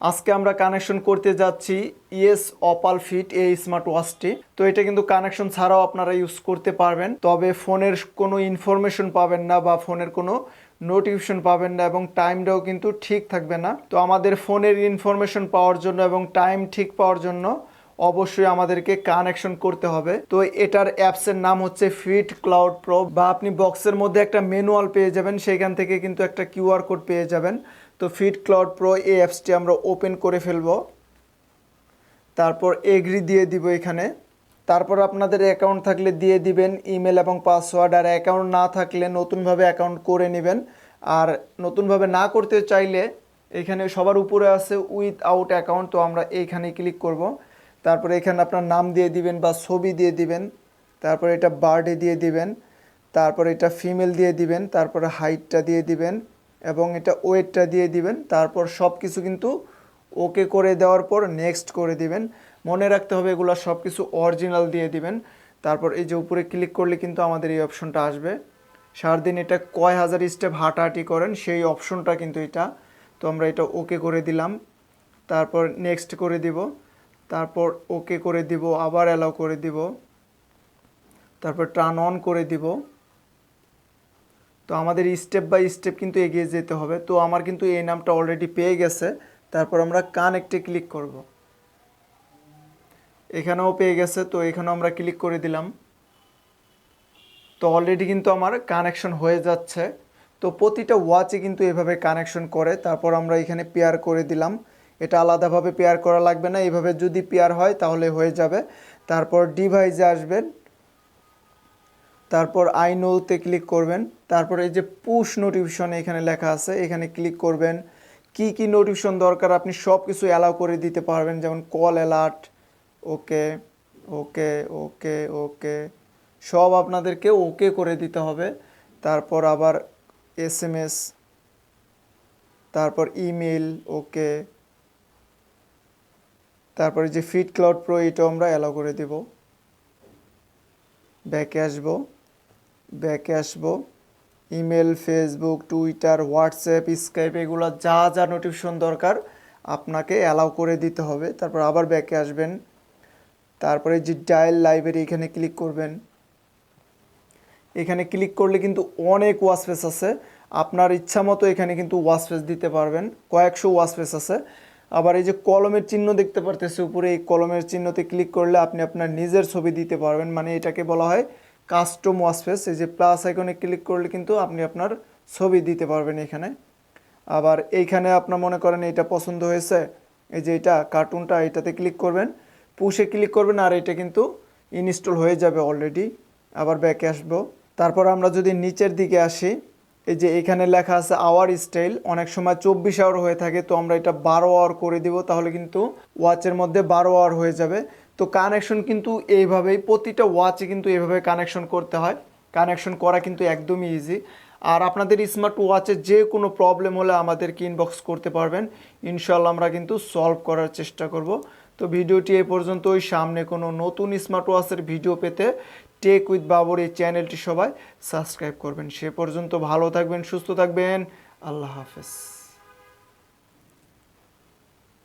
আজকে আমরা কানেকশন করতে যাচ্ছি ইয়েস অপাল ফিট এই স্মার্ট ওয়াচটি তো এটা কিন্তু কানেকশন ছাড়াও আপনারা ইউজ করতে পারবেন। তবে ফোনের কোনো ইনফরমেশন পাবেন না বা ফোনের কোনো নোটিফিকেশন পাবেন না এবং টাইমটাও কিন্তু ঠিক থাকবে না। তো আমাদের ফোনের ইনফরমেশন পাওয়ার জন্য এবং টাইম ঠিক পাওয়ার জন্য অবশ্যই আমাদেরকে কানেকশন করতে হবে। তো এটার অ্যাপসের নাম হচ্ছে ফিট ক্লাউড প্রো বা আপনি বক্সের মধ্যে একটা ম্যানুয়াল পেয়ে যাবেন, সেখান থেকে কিন্তু একটা কিউআর কোড পেয়ে যাবেন। তো ফিট ক্লাউড প্রো এই অ্যাপসটি আমরা ওপেন করে ফেলব। তারপর এগ্রি দিয়ে দিব এখানে। তারপর আপনাদের অ্যাকাউন্ট থাকলে দিয়ে দিবেন ইমেল এবং পাসওয়ার্ড। আর অ্যাকাউন্ট না থাকলে নতুনভাবে অ্যাকাউন্ট করে নেবেন। আর নতুনভাবে না করতে চাইলে এখানে সবার উপরে আছে উইথ আউট অ্যাকাউন্ট, তো আমরা এইখানে ক্লিক করব। তারপরে এখানে আপনার নাম দিয়ে দিবেন বা ছবি দিয়ে দিবেন। তারপরে এটা বার্থডে দিয়ে দিবেন। তারপরে এটা ফিমেল দিয়ে দিবেন। তারপরে হাইটটা দিয়ে দিবেন। এবং এটা ওয়েটটা দিয়ে দিবেন। তারপর সব কিছু কিন্তু ওকে করে দেওয়ার পর নেক্সট করে দিবেন। মনে রাখতে হবে এগুলো সব কিছু অরিজিনাল দিয়ে দিবেন। তারপর এই যে উপরে ক্লিক করলে কিন্তু আমাদের এই অপশনটা আসবে। সারাদিন এটা কয় হাজার স্টেপ হাঁটাহাঁটি করেন, সেই অপশনটা কিন্তু এটা। তো আমরা এটা ওকে করে দিলাম। তারপর নেক্সট করে দিব। তারপর ওকে করে দিব, আবার অ্যালাউ করে দিব। তারপর টার্ন অন করে দিব। তো আমাদের স্টেপ বাই স্টেপ কিন্তু এগিয়ে যেতে হবে। তো আমার কিন্তু এই নামটা অলরেডি পেয়ে গেছে। তারপর আমরা কানেক্টে ক্লিক করব। এখানেও পেয়ে গেছে, তো এখানেও আমরা ক্লিক করে দিলাম। তো অলরেডি কিন্তু আমার কানেকশন হয়ে যাচ্ছে। তো প্রতিটা ওয়াচে কিন্তু এভাবে কানেকশন করে। তারপর আমরা এখানে পেয়ার করে দিলাম। এটা আলাদাভাবে পেয়ার করা লাগবে না। এইভাবে যদি পেয়ার হয় তাহলে হয়ে যাবে। তারপর ডিভাইসে আসবেন। তারপর আই নোতে ক্লিক করবেন। তারপর এই যে পুশ নোটিফিকেশন এখানে লেখা আছে, এখানে ক্লিক করবেন। কি কি নোটিফিকেশন দরকার আপনি সব কিছু অ্যালাউ করে দিতে পারবেন, যেমন কল অ্যালার্ট ওকে ওকে ওকে ওকে সব আপনাদেরকে ওকে করে দিতে হবে। তারপর আবার এস এম এস তারপর ইমেল ওকে তারপরে যে ফিট ক্লাউড প্রো এটাও আমরা অ্যালাউ করে দেব। ব্যাকে আসব। ব্যাকে আসব। Email, Facebook, Twitter, WhatsApp, Skype, এগুলো যা যা নোটিফিকেশন দরকার আপনাকে অ্যালাউ করে দিতে হবে। তারপর আবার ব্যাকে আসবেন। তারপরে যে ডায়াল লাইব্রেরি, এখানে ক্লিক করবেন। এখানে ক্লিক করলে কিন্তু অনেক ওয়াসপেস আছে। আপনার ইচ্ছা মতো এখানে কিন্তু ওয়াসপেস দিতে পারবেন। কয়েকশো ওয়াসপেস আছে। আবার এই যে কলমের চিহ্ন দেখতে পারতেছে উপরে, এই কলমের চিহ্নতে ক্লিক করলে আপনি আপনার নিজের ছবি দিতে পারবেন। মানে এটাকে বলা হয় কাস্টম ওয়াসপেস এই যে প্লাস আইকনে ক্লিক করলে কিন্তু আপনি আপনার ছবি দিতে পারবেন এখানে। আবার এইখানে আপনার মনে করেন এটা পছন্দ হয়েছে, এই যে এটা কার্টুনটা এটাতে ক্লিক করবেন। পুষে ক্লিক করবেন আর এটা কিন্তু ইনস্টল হয়ে যাবে অলরেডি আবার ব্যাকে আসব। তারপর আমরা যদি নিচের দিকে আসি, এই যে এখানে লেখা আছে আওয়ার স্টাইল অনেক সময় চব্বিশ আওয়ার হয়ে থাকে, তো আমরা এটা বারো আওয়ার করে দিব, তাহলে কিন্তু ওয়াচের মধ্যে বারো আওয়ার হয়ে যাবে। তো কানেকশন কিন্তু এইভাবেই, প্রতিটা ওয়াচে কিন্তু এইভাবে কানেকশন করতে হয়। কানেকশন করা কিন্তু একদমই ইজি আর আপনাদের স্মার্ট ওয়াচে যে কোনো প্রবলেম হলে আমাদেরকে ইনবক্স করতে পারবেন। ইনশাল্লাহ আমরা কিন্তু সলভ করার চেষ্টা করব। তো ভিডিওটি এই পর্যন্তই। সামনে কোনো নতুন স্মার্ট ওয়াচের ভিডিও পেতে টেক উইথ বাবর এই চ্যানেলটি সবাই সাবস্ক্রাইব করবেন। সে পর্যন্ত ভালো থাকবেন, সুস্থ থাকবেন। আল্লাহ হাফেজ।